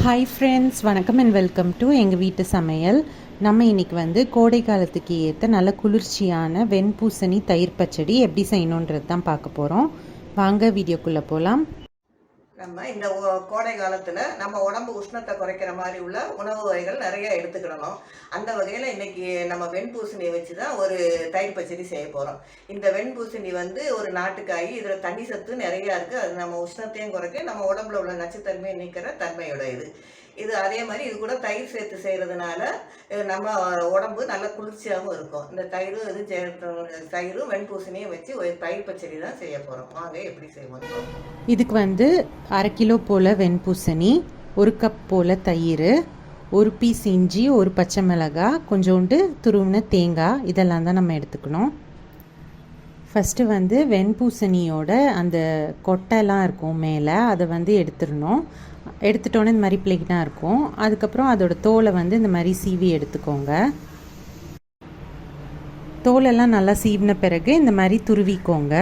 Hi friends வணக்கம் and welcome to எங்கள் வீட்டு சமையல். நம்ம இன்னைக்கு வந்து கோடை காலத்துக்கு ஏற்ற நல்ல குளிர்ச்சியான வெண்பூசணி தயிர் பச்சடி எப்படி செய்யணுன்றது தான் பார்க்க போகிறோம் வாங்க வீடியோக்குள்ளே போகலாம் நம்ம இந்த கோடை காலத்தில் நம்ம உடம்பு உஷ்ணத்தை குறைக்கிற மாதிரி உள்ள உணவு வகைகள் நிறைய எடுத்துக்கிடணும். அந்த வகையில் இன்னைக்கு நம்ம வெண்பூசணியை வச்சு தான் ஒரு தயிர் பச்சடி செய்ய போகிறோம் இந்த வெண்பூசணி வந்து ஒரு நாட்டுக்காய் இதில் தண்ணி சத்து நிறையா இருக்குது அது நம்ம உஷ்ணத்தையும் குறைக்க நம்ம உடம்புல உள்ள நச்சுத்தன்மையை நீக்கிற தன்மையோட இது இது அதே மாதிரி இது கூட தயிர் சேர்த்து செய்கிறதுனால நம்ம உடம்பு நல்ல குளிர்ச்சியாகவும் இருக்கும். இந்த தயிரும் இது தயிரும் வெண்பூசணியும் வச்சு ஒரு தயிர் பச்சடி தான் செய்ய போகிறோம் வாங்க எப்படி செய்வோம் இதுக்கு வந்து அரை கிலோ போல் வெண்பூசணி ஒரு கப் போல் தயிர் ஒரு பீஸ் இஞ்சி ஒரு பச்சை மிளகாய் கொஞ்சோண்டு துருவின தேங்காய் இதெல்லாம் தான் நம்ம எடுத்துக்கணும். ஃபஸ்ட்டு வந்து வெண்பூசணியோட அந்த கொட்டைலாம் இருக்கும் மேலே அதை வந்து எடுத்துடணும். எடுத்துட்டோன்னே இந்த மாதிரி பிளேட்டாக இருக்கும். அதுக்கப்புறம் அதோட தோலை வந்து இந்த மாதிரி சீவி எடுத்துக்கோங்க. தோலெல்லாம் நல்லா சீவின பிறகு இந்த மாதிரி துருவிக்கோங்க.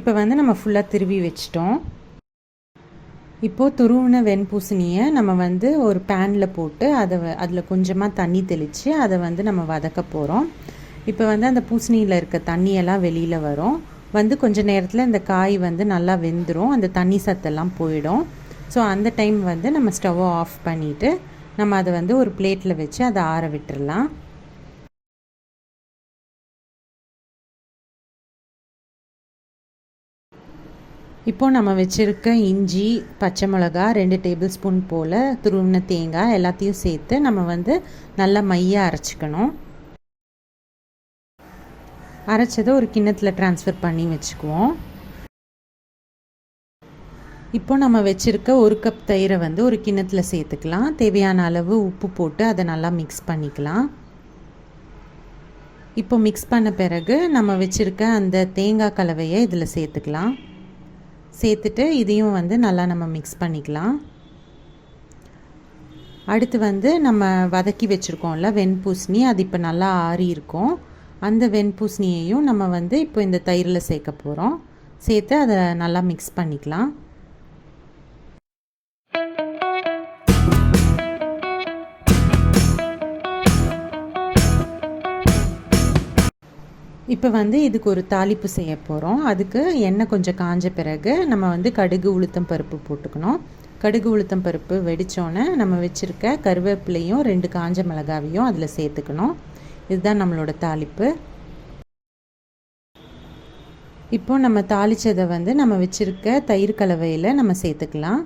இப்போ வந்து நம்ம ஃபுல்லாக திருவி வச்சிட்டோம். இப்போது துருவின வெண்பூசணியை நம்ம வந்து ஒரு பேனில் போட்டு அதை அதில் கொஞ்சமாக தண்ணி தெளித்து அதை வந்து நம்ம வதக்க போகிறோம் இப்போ வந்து அந்த பூசணியில் இருக்க தண்ணியெல்லாம் வெளியில் வரும். வந்து கொஞ்ச நேரத்தில் இந்த காய் வந்து நல்லா வெந்துடும் அந்த தண்ணி சத்தெல்லாம் போயிடும். ஸோ அந்த டைம் வந்து நம்ம ஸ்டவ்வை ஆஃப் பண்ணிவிட்டு நம்ம அதை வந்து ஒரு பிளேட்டில் வச்சு அதை ஆற விட்டுடலாம் இப்போது நம்ம வச்சுருக்க இஞ்சி பச்சை மிளகா ரெண்டு டேபிள் ஸ்பூன் போல் துருவின தேங்காய் எல்லாத்தையும் சேர்த்து நம்ம வந்து நல்லா மையாக அரைச்சிக்கணும். அரைச்சதை ஒரு கிண்ணத்தில் ட்ரான்ஸ்ஃபர் பண்ணி வச்சுக்குவோம். இப்போ நம்ம வச்சுருக்க ஒரு கப் தயிரை வந்து ஒரு கிண்ணத்தில் சேர்த்துக்கலாம். தேவையான அளவு உப்பு போட்டு அதை நல்லா மிக்ஸ் பண்ணிக்கலாம். இப்போ மிக்ஸ் பண்ண பிறகு நம்ம வச்சுருக்க அந்த தேங்காய் கலவையை இதில் சேர்த்துக்கலாம். சேர்த்துட்டு இதையும் வந்து நல்லா நம்ம மிக்ஸ் பண்ணிக்கலாம். அடுத்து வந்து நம்ம வதக்கி வச்சுருக்கோம்ல வெண்பூசணி. அது இப்போ நல்லா ஆறி இருக்கும். அந்த வெண்பூசணியையும் நம்ம வந்து இப்போ இந்த தயிரில் சேர்க்க போகிறோம் சேர்த்து அதை நல்லா மிக்ஸ் பண்ணிக்கலாம். இப்போ வந்து இதுக்கு ஒரு தாளிப்பு செய்ய போகிறோம் அதுக்கு எண்ணெய் கொஞ்சம் காஞ்ச பிறகு நம்ம வந்து கடுகு உளுத்தம் பருப்பு போட்டுக்கணும். கடுகு உளுத்தம் பருப்பு வெடித்தோன்னே நம்ம வச்சுருக்க கருவேப்பிலையும் ரெண்டு காஞ்ச மிளகாவையும் அதில் சேர்த்துக்கணும். இதுதான் நம்மளோட தாளிப்பு. இப்போ நம்ம தாளித்ததை வந்து நம்ம வச்சுருக்க தயிர் கலவையில் நம்ம சேர்த்துக்கலாம்.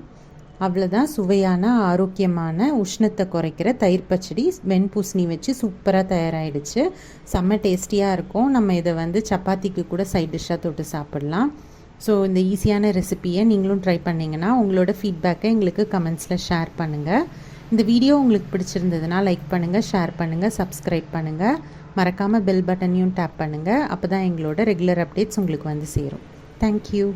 அவ்வளோதான் சுவையான ஆரோக்கியமான உஷ்ணத்தை குறைக்கிற தயிர் பச்சடி வெண்பூசணி வச்சு சூப்பராக தயாராகிடுச்சு செம்ம டேஸ்டியாக இருக்கும். நம்ம இதை வந்து சப்பாத்திக்கு கூட சைட் டிஷ்ஷாக தொட்டு சாப்பிடலாம். ஸோ இந்த ஈஸியான ரெசிப்பியை நீங்களும் ட்ரை பண்ணிங்கன்னா உங்களோட ஃபீட்பேக்கை எங்களுக்கு கமெண்ட்ஸில் ஷேர் பண்ணுங்கள் இந்த வீடியோ உங்களுக்கு பிடிச்சிருந்ததுன்னா லைக் பண்ணுங்கள் ஷேர் பண்ணுங்கள் சப்ஸ்கிரைப் பண்ணுங்கள் மறக்காமல் பெல் பட்டனையும் டேப் பண்ணுங்கள் அப்போ தான் எங்களோட ரெகுலர் அப்டேட்ஸ் உங்களுக்கு வந்து சேரும். தேங்க்யூ